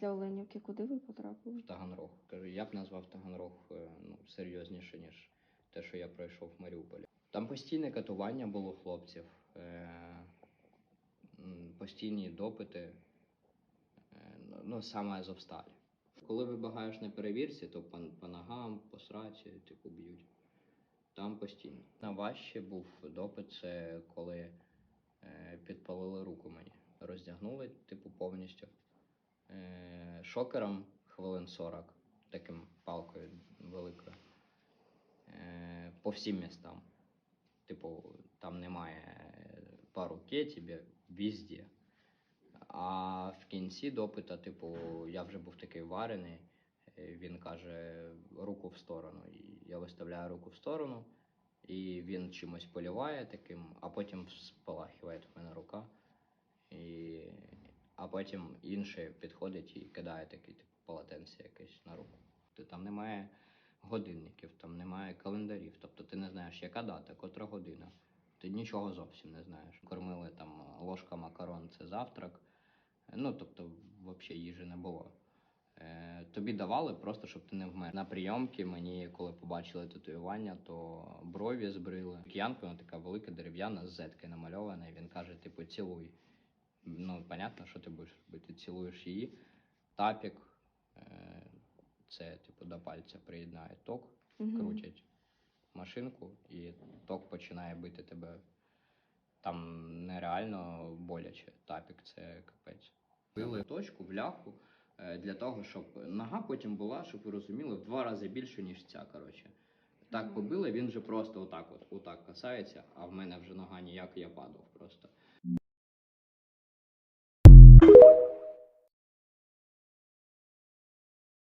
Для Оленівки куди ви потрапили? в Таганрог. Кажу, я б назвав Таганрог е, ну, серйозніше, ніж те, що я пройшов в Маріуполі. Там постійне катування було хлопців, е, постійні допити, е, ну, саме Азовсталі. Коли вибагаєш на перевірці, то по, по ногам, по сраці, типу, б'ють. Там постійно. Найважче був допит, це коли підпалили руку мені. Роздягнули, типу, повністю. Е, шокером хвилин 40, таким палкою великою. Е, по всім містам. Типу, там немає по руке тебе везде. А в кінці допита, типу, я вже був такий варений. е, Він каже руку в сторону. І я виставляю руку в сторону, і він чимось поліває таким, а потім спалахиває в мене рука. І... А потім інший підходить і кидає такий типу, полотенце якесь на руку. Ти там немає годинників, там немає календарів. Тобто ти не знаєш, яка дата, котра година. Ти нічого зовсім не знаєш. Кормили там ложка макарон це завтрак. Ну, тобто, взагалі їжі не було. Е, тобі давали просто, щоб ти не вмер. На прийомки мені, коли побачили татуювання, то брові збрили. Киянка, вона така велика дерев'яна з зетки намальована, і він каже, типу, цілуй. Ну, понятно, що ти будеш робити. Цілуєш її. Тапік, це, типу, до пальця приєднає ток, Мгм. крутять машинку, і ток починає бити тебе. Там нереально боляче. Тапік це капець. Били точку в ляху е, для того, щоб нога потім була, щоб ви розуміли, в два рази більше, ніж ця. Коротше. Так побили, він же просто отак, от, отак касається, а в мене вже нога ніяк, я падав просто.